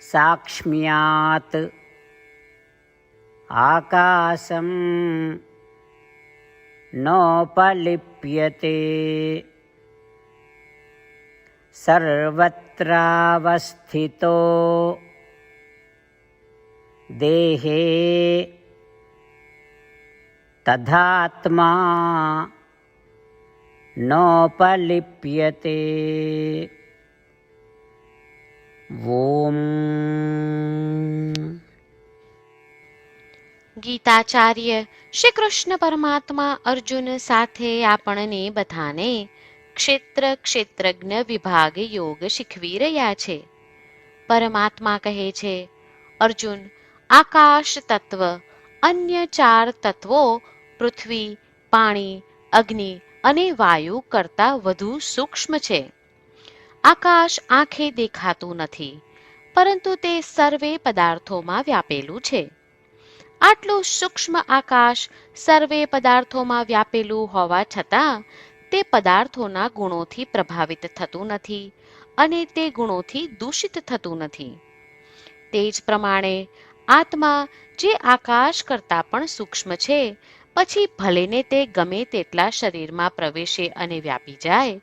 साक्ष्म्यात्। आकाशं नोपलिप्यते। सर्वत्रावस्थितो। देहे तथात्मा नोपलिप्यते ॐ ગીતાચાર્ય શ્રી કૃષ્ણ પરમાત્મા અર્જુન સાથે આપણને બધાને ક્ષેત્ર ક્ષેત્રજ્ઞ વિભાગ યોગ શીખવી રહ્યા છે. પરમાત્મા કહે છે, અર્જુન, આકાશ તત્વ, અન્ય ચાર તત્વો પૃથ્વી, પાણી, અગ્નિ અને વાયુ કરતાં વધુ સૂક્ષ્મ છે. આકાશ આંખે દેખાતું નથી, પરંતુ તે સર્વે પદાર્થોમાં વ્યાપેલું છે. આટલું સૂક્ષ્મ આકાશ સર્વે પદાર્થોમાં વ્યાપેલું હોવા છતાં, તે પદાર્થોના ગુણોથી પ્રભાવિત થતું નથી અને તે ગુણોથી દૂષિત થતું નથી. તે જ પ્રમાણે, આત્મા જે આકાશ કરતાં પણ સૂક્ષ્મ છે, પછી ભલેને તે ગમે તેટલા શરીરમાં પ્રવેશે અને વ્યાપી જાય,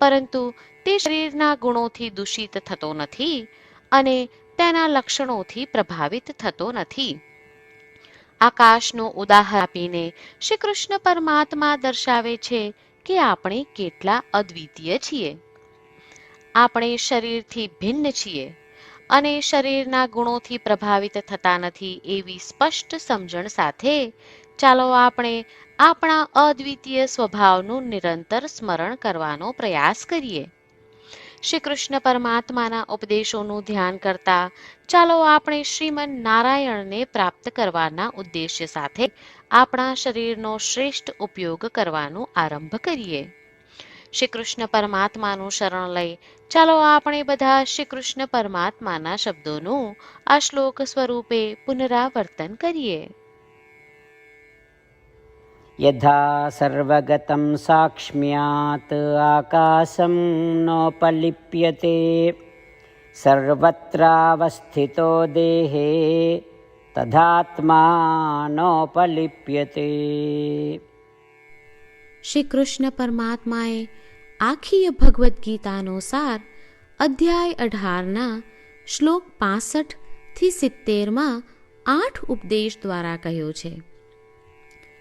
પરંતુ તે શરીરના ગુણોથી દૂષિત થતો નથી અને તેના લક્ષણોથી પ્રભાવિત થતો નથી. આકાશનું ઉદાહરણ આપીને શ્રી કૃષ્ણ પરમાત્મા દર્શાવે છે કે આપણે કેટલા અદ્વિતીય છીએ. આપણે શરીરથી ભિન્ન છીએ અને શરીરના ગુણોથી પ્રભાવિત થતા નથી એવી સ્પષ્ટ સમજણ સાથે ચાલો આપણે આપણા અદ્વિતીય સ્વભાવનું નિરંતર સ્મરણ કરવાનો પ્રયાસ કરીએ. શ્રી કૃષ્ણ પરમાત્માના ઉપદેશોનું ધ્યાન કરતા ચાલો આપણે શ્રીમન નારાયણને પ્રાપ્ત કરવાના ઉદ્દેશ્ય સાથે આપણા શરીરનો શ્રેષ્ઠ ઉપયોગ કરવાનો આરંભ કરીએ. શ્રી કૃષ્ણ પરમાત્માનું શરણ લઈ ચાલો આપણે બધા શ્રી કૃષ્ણ પરમાત્માના શબ્દોનું આ શ્લોક સ્વરૂપે પુનરાવર્તન કરીએ. यथा सर्वगतं साक्ष्म्यात् आकाशं नोपलिप्यते सर्वत्रावस्थितो देहे तथात्मा नोपलिप्यते શ્રી કૃષ્ણ પરમાત્માએ આખી ભગવદ્ ગીતાનો સાર અધ્યાય અઢારના શ્લોક પાસઠ થી સિત્તેરમાં આઠ ઉપદેશ દ્વારા કહ્યો છે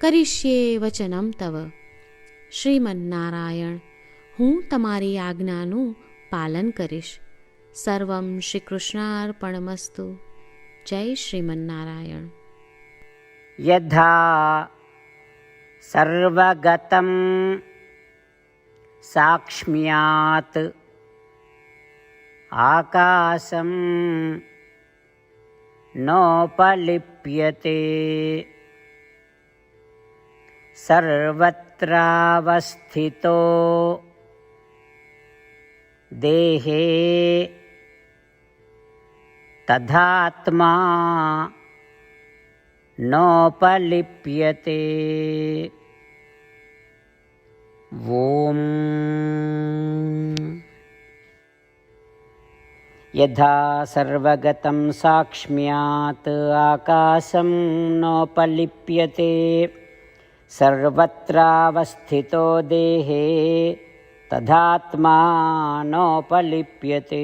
કરીશ્યે વચનમ તવ શ્રીમન્નારાયણ હું તમારી આજ્ઞાનું પાલન કરીશ સર્વમ શ્રી કૃષ્ણાર્પણમસ્તુ જય શ્રીમન્નારાયણ यथा सर्वगतं साक्ष्म्यात् आकाशं नोपलिप्यते सर्वत्रावस्थितो। देहे तथात्मा नोपलिप्यते। ॐ यथा सर्वगतं साक्ष्म्यात् आकाशं नोपलिप्यते સર્વત્રાવસ્થિતો દેહે તથાત્માનોપલિપ્યતે